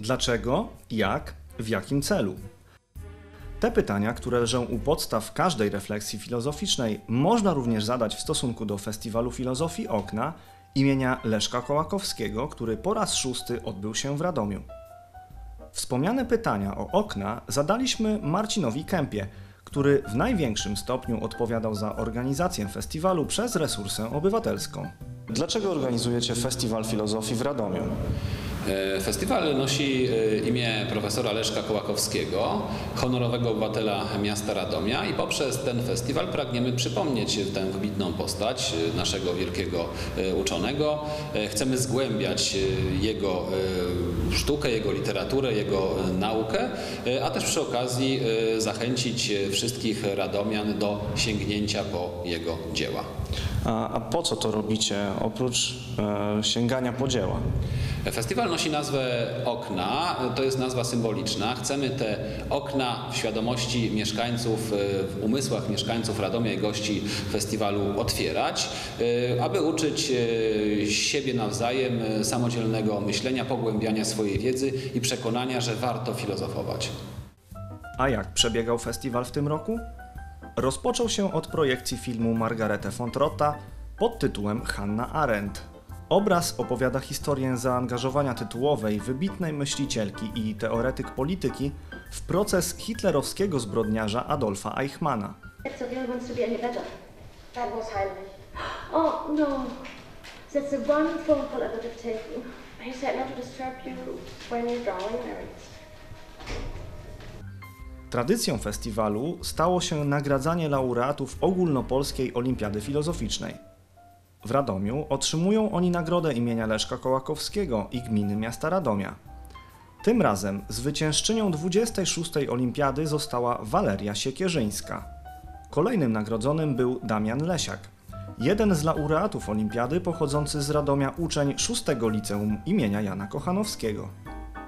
Dlaczego, jak, w jakim celu? Te pytania, które leżą u podstaw każdej refleksji filozoficznej, można również zadać w stosunku do Festiwalu Filozofii Okna imienia Leszka Kołakowskiego, który po raz szósty odbył się w Radomiu. Wspomniane pytania o okna zadaliśmy Marcinowi Kępie, który w największym stopniu odpowiadał za organizację festiwalu przez resursę obywatelską. Dlaczego organizujecie Festiwal Filozofii w Radomiu? E, Festiwal nosi e, imię profesora Leszka Kołakowskiego, honorowego obywatela miasta Radomia i poprzez ten festiwal pragniemy przypomnieć tę wybitną postać e, naszego wielkiego uczonego. Chcemy zgłębiać jego sztukę, jego literaturę, jego naukę, a też przy okazji zachęcić wszystkich radomian do sięgnięcia po jego dzieła. A, a po co to robicie oprócz e, sięgania po dzieła? Festiwal nosi nazwę Okna, to jest nazwa symboliczna. Chcemy te okna w świadomości mieszkańców, e, w umysłach mieszkańców Radomia i gości festiwalu otwierać, e, aby uczyć e, siebie nawzajem samodzielnego myślenia, pogłębiania swojej wiedzy i przekonania, że warto filozofować. A jak przebiegał festiwal w tym roku? Rozpoczął się od projekcji filmu Margarete von Trotta pod tytułem Hanna Arendt. Obraz opowiada historię zaangażowania tytułowej, wybitnej myślicielki i teoretyk polityki w proces hitlerowskiego zbrodniarza Adolfa Eichmana. Heinrich. Oh, no. That's the one phone call I would have taken. He said not to disturb you when you're drawing, Mary. Tradycją festiwalu stało się nagradzanie laureatów ogólnopolskiej Olimpiady Filozoficznej. W Radomiu otrzymują oni nagrodę imienia Leszka Kołakowskiego i gminy miasta Radomia. Tym razem zwyciężczynią 26. Olimpiady została Waleria Siekierzyńska. Kolejnym nagrodzonym był Damian Lesiak, jeden z laureatów Olimpiady pochodzący z Radomia uczeń 6. Liceum imienia Jana Kochanowskiego.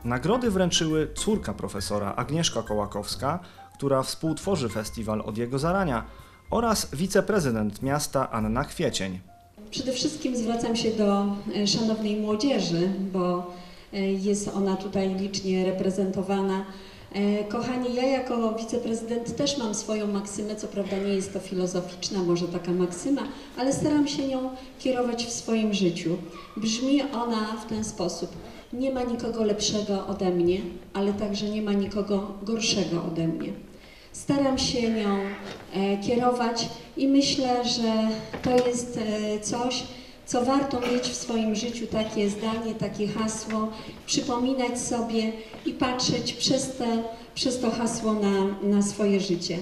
Nagrody wręczyły córka profesora Agnieszka Kołakowska, która współtworzy festiwal od jego zarania, oraz wiceprezydent miasta Anna Kwiecień. Przede wszystkim zwracam się do e, szanownej młodzieży, bo e, jest ona tutaj licznie reprezentowana. E, Kochani, ja jako wiceprezydent też mam swoją maksymę, co prawda nie jest to filozoficzna może taka maksyma, ale staram się nią kierować w swoim życiu. Brzmi ona w ten sposób. Nie ma nikogo lepszego ode mnie, ale także nie ma nikogo gorszego ode mnie. Staram się nią e, kierować i myślę, że to jest e, coś, co warto mieć w swoim życiu, takie zdanie, takie hasło, przypominać sobie i patrzeć przez, te, przez to hasło na, na swoje życie.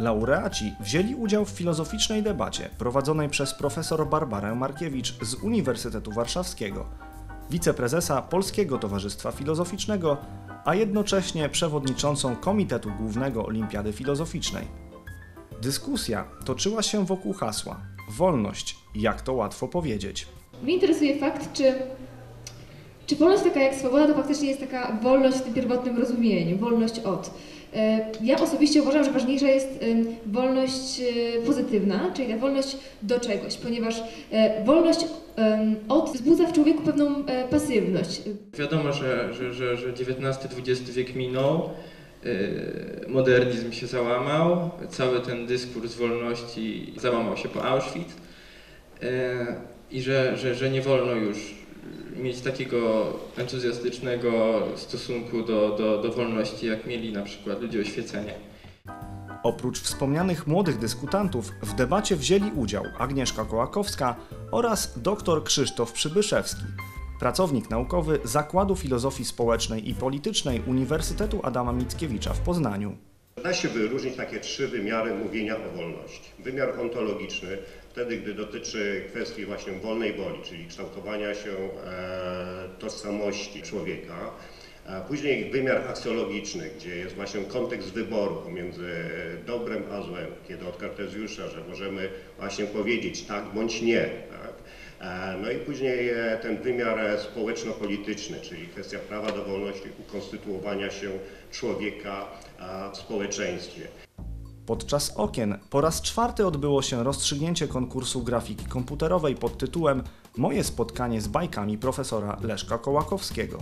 Laureaci wzięli udział w filozoficznej debacie prowadzonej przez profesor Barbarę Markiewicz z Uniwersytetu Warszawskiego, wiceprezesa Polskiego Towarzystwa Filozoficznego, a jednocześnie przewodniczącą Komitetu Głównego Olimpiady Filozoficznej. Dyskusja toczyła się wokół hasła Wolność, jak to łatwo powiedzieć. Mnie interesuje fakt, czy, czy wolność taka jak swoboda to faktycznie jest taka wolność w tym pierwotnym rozumieniu, wolność od. E, Ja osobiście uważam, że ważniejsza jest wolność e, pozytywna, czyli ta wolność do czegoś, ponieważ e, wolność od wzbudza w człowieku pewną pasywność. Wiadomo, że, że, że, że XIX-XX wiek minął, modernizm się załamał, cały ten dyskurs wolności załamał się po Auschwitz i że, że, że nie wolno już mieć takiego entuzjastycznego stosunku do, do, do wolności, jak mieli na przykład ludzie oświecenia. Oprócz wspomnianych młodych dyskutantów w debacie wzięli udział Agnieszka Kołakowska oraz dr Krzysztof Przybyszewski, pracownik naukowy Zakładu Filozofii Społecznej i Politycznej Uniwersytetu Adama Mickiewicza w Poznaniu. Da się wyróżnić takie trzy wymiary mówienia o wolności. Wymiar ontologiczny, wtedy gdy dotyczy kwestii właśnie wolnej woli, czyli kształtowania się e, tożsamości człowieka. Później wymiar aksjologiczny, gdzie jest właśnie kontekst wyboru pomiędzy dobrem a złem, kiedy od Kartezjusza, że możemy właśnie powiedzieć tak bądź nie. Tak? E, No i później e, ten wymiar e, społeczno-polityczny, czyli kwestia prawa do wolności, ukonstytuowania się człowieka w społeczeństwie. Podczas okien po raz czwarty odbyło się rozstrzygnięcie konkursu grafiki komputerowej pod tytułem Moje spotkanie z bajkami profesora Leszka Kołakowskiego.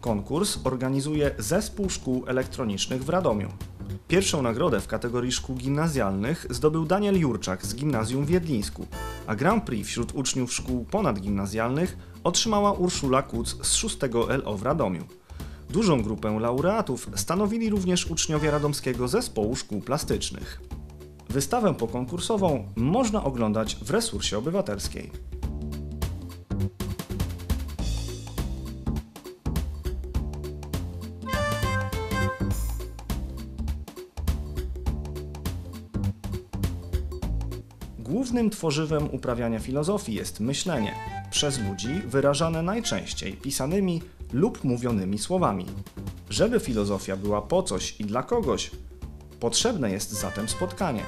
Konkurs organizuje Zespół Szkół Elektronicznych w Radomiu. Pierwszą nagrodę w kategorii szkół gimnazjalnych zdobył Daniel Jurczak z gimnazjum w Jedlińsku, a Grand Prix wśród uczniów szkół ponadgimnazjalnych otrzymała Urszula Kuc z 6 LO w Radomiu. Dużą grupę laureatów stanowili również uczniowie Radomskiego Zespołu Szkół Plastycznych. Wystawę pokonkursową można oglądać w resursie obywatelskiej. Głównym tworzywem uprawiania filozofii jest myślenie, przez ludzi wyrażane najczęściej pisanymi lub mówionymi słowami. Żeby filozofia była po coś i dla kogoś, potrzebne jest zatem spotkanie.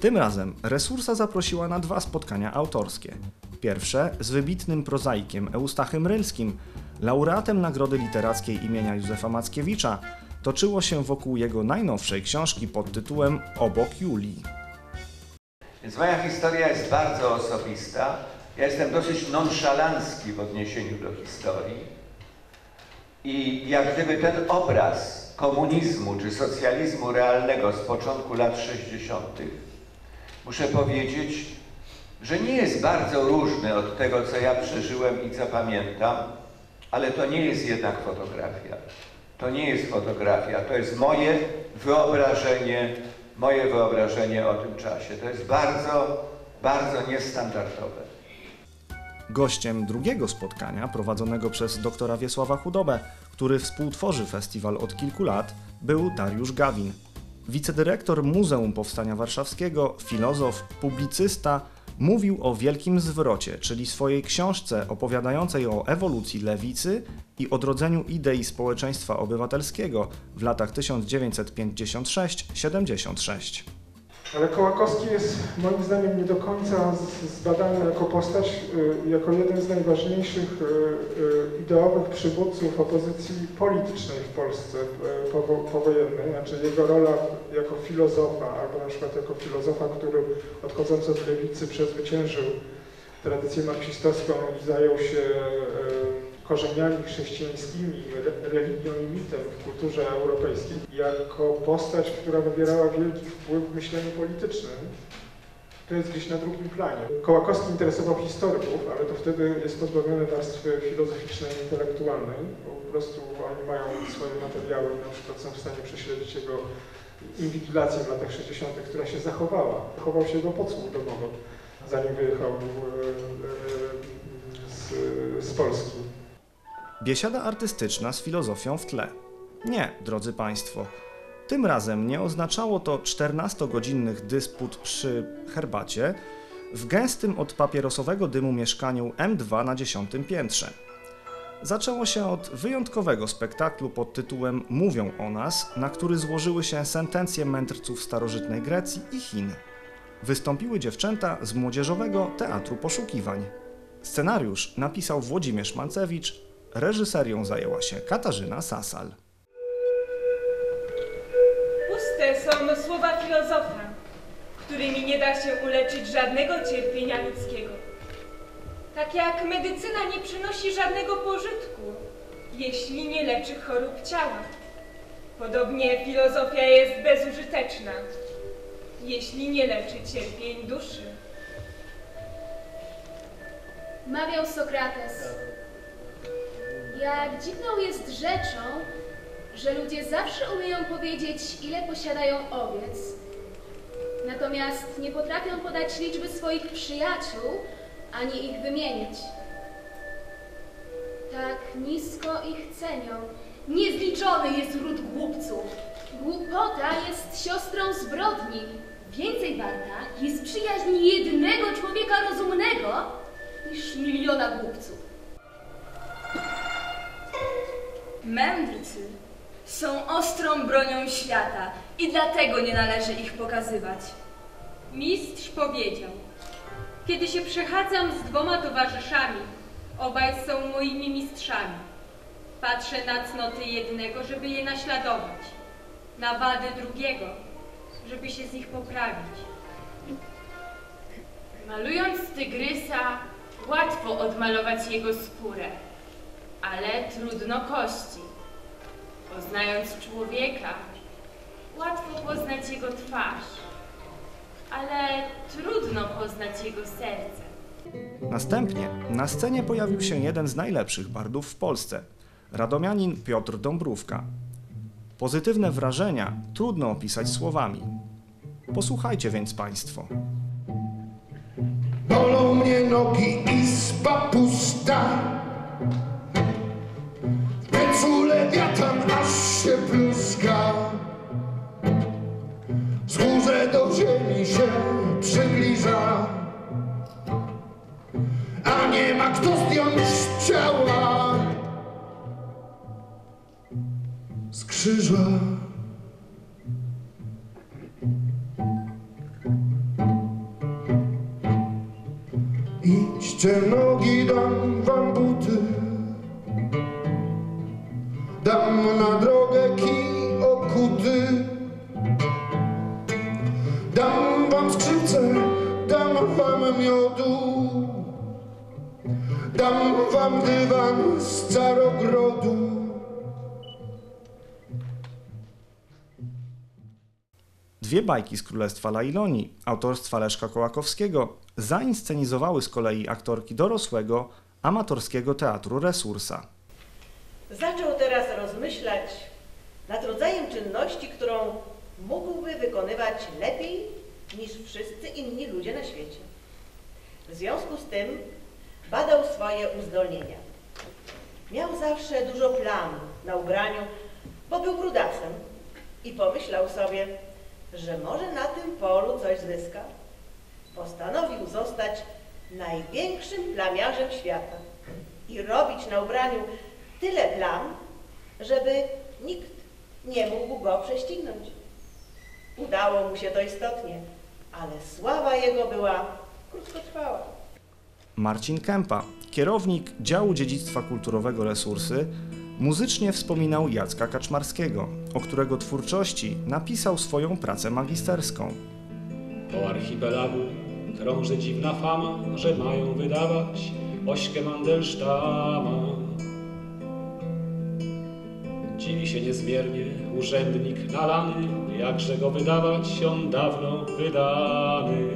Tym razem Resursa zaprosiła na dwa spotkania autorskie. Pierwsze z wybitnym prozaikiem Eustachem Rylskim, laureatem Nagrody Literackiej imienia Józefa Mackiewicza, toczyło się wokół jego najnowszej książki pod tytułem Obok Julii. Więc moja historia jest bardzo osobista. Ja jestem dosyć nonszalancki w odniesieniu do historii. I jak gdyby ten obraz komunizmu czy socjalizmu realnego z początku lat 60., muszę powiedzieć, że nie jest bardzo różny od tego, co ja przeżyłem i co pamiętam, ale to nie jest jednak fotografia. To nie jest fotografia, to jest moje wyobrażenie, moje wyobrażenie o tym czasie. To jest bardzo, bardzo niestandardowe. Gościem drugiego spotkania, prowadzonego przez doktora Wiesława Chudobę, który współtworzy festiwal od kilku lat, był Dariusz Gawin. Wicedyrektor Muzeum Powstania Warszawskiego, filozof, publicysta, mówił o wielkim zwrocie, czyli swojej książce opowiadającej o ewolucji lewicy i odrodzeniu idei społeczeństwa obywatelskiego w latach 1956-76. Ale Kołakowski jest moim zdaniem nie do końca zbadany jako postać, y, jako jeden z najważniejszych y, y, ideowych przywódców opozycji politycznej w Polsce powo- powojennej. Znaczy jego rola jako filozofa, albo na przykład jako filozofa, który odchodząc od lewicy przezwyciężył tradycję marksistowską i zajął się korzeniami chrześcijańskimi, re- religią i mitem w kulturze europejskiej, jako postać, która wywierała wielki wpływ w myśleniu politycznym, to jest gdzieś na drugim planie. Kołakowski interesował historyków, ale to wtedy jest pozbawione warstwy filozoficznej, intelektualnej, bo po prostu oni mają swoje materiały i na przykład są w stanie prześledzić jego inwigilację w latach 60., która się zachowała. Zachował się jego podsłuch domowy, zanim wyjechał e, e, z, z Polski. Biesiada artystyczna z filozofią w tle. Nie, drodzy Państwo. Tym razem nie oznaczało to 14-godzinnych dysput przy herbacie w gęstym od papierosowego dymu mieszkaniu M2 na dziesiątym piętrze. Zaczęło się od wyjątkowego spektaklu pod tytułem Mówią o nas, na który złożyły się sentencje mędrców starożytnej Grecji i Chin. Wystąpiły dziewczęta z Młodzieżowego Teatru Poszukiwań. Scenariusz napisał Włodzimierz Mancewicz, reżyserią zajęła się Katarzyna Sasal. Puste są słowa filozofa, którymi nie da się uleczyć żadnego cierpienia ludzkiego. Tak jak medycyna nie przynosi żadnego pożytku, jeśli nie leczy chorób ciała. Podobnie filozofia jest bezużyteczna, jeśli nie leczy cierpień duszy. Mawiał Sokrates. Jak dziwną jest rzeczą, że ludzie zawsze umieją powiedzieć, ile posiadają owiec, natomiast nie potrafią podać liczby swoich przyjaciół, ani ich wymienić. Tak nisko ich cenią. Niezliczony jest ród głupców. Głupota jest siostrą zbrodni. Więcej warta jest przyjaźń jednego człowieka rozumnego niż miliona głupców. Mędrcy bronią świata i dlatego nie należy ich pokazywać. Mistrz powiedział: Kiedy się przechadzam z dwoma towarzyszami, obaj są moimi mistrzami. Patrzę na cnoty jednego, żeby je naśladować, na wady drugiego, żeby się z nich poprawić. Malując tygrysa, łatwo odmalować jego skórę, ale trudno kości. Poznając człowieka, łatwo poznać jego twarz, ale trudno poznać jego serce. Następnie na scenie pojawił się jeden z najlepszych bardów w Polsce, radomianin Piotr Dąbrówka. Pozytywne wrażenia trudno opisać słowami. Posłuchajcie więc Państwo. Bolą mnie nogi, izba pusta. Lewiatan aż się pluska. Wzgórze do ziemi się przybliża. A nie ma kto zdjąć ciała z krzyża. Idźcie nogi, dam wam miodu Dam wam dywan z carogrodu Dwie bajki z Królestwa Lailonii, autorstwa Leszka Kołakowskiego, zainscenizowały z kolei aktorki dorosłego, amatorskiego teatru Resursa. Zaczął teraz rozmyślać nad rodzajem czynności, którą mógłby wykonywać lepiej niż wszyscy inni ludzie na świecie. W związku z tym badał swoje uzdolnienia. Miał zawsze dużo plam na ubraniu, bo był brudasem i pomyślał sobie, że może na tym polu coś zyska. Postanowił zostać największym plamiarzem świata i robić na ubraniu tyle plam, żeby nikt nie mógł go prześcignąć. Udało mu się to istotnie, ale sława jego była krótkotrwała. Marcin Kępa, kierownik działu dziedzictwa kulturowego Resursy, muzycznie wspominał Jacka Kaczmarskiego, o którego twórczości napisał swoją pracę magisterską. Po archipelagu krąży dziwna fama, że mają wydawać ośkę Mandelsztama. Dziwi się niezmiernie urzędnik nalany, jakże go wydawać, on dawno wydany.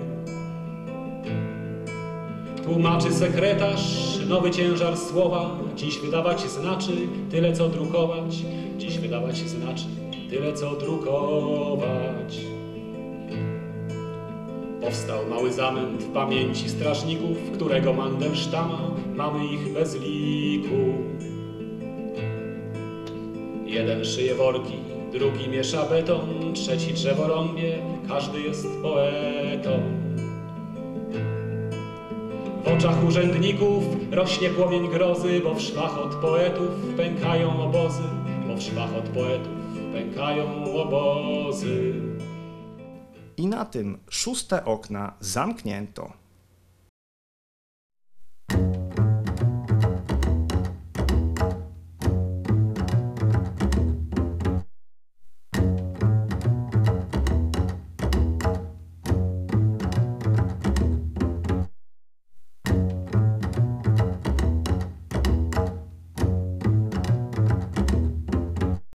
Tłumaczy sekretarz, nowy ciężar słowa, dziś wydawać znaczy tyle co drukować, dziś wydawać znaczy tyle co drukować. Powstał mały zamęt w pamięci strażników, którego Mandelsztama mamy ich bez liku. Jeden szyje worki, drugi miesza beton, trzeci drzewo rąbie, każdy jest poetą. W oczach urzędników rośnie płomień grozy, bo w szwach od poetów pękają obozy, bo w szwach od poetów pękają obozy. I na tym szóste okna zamknięto.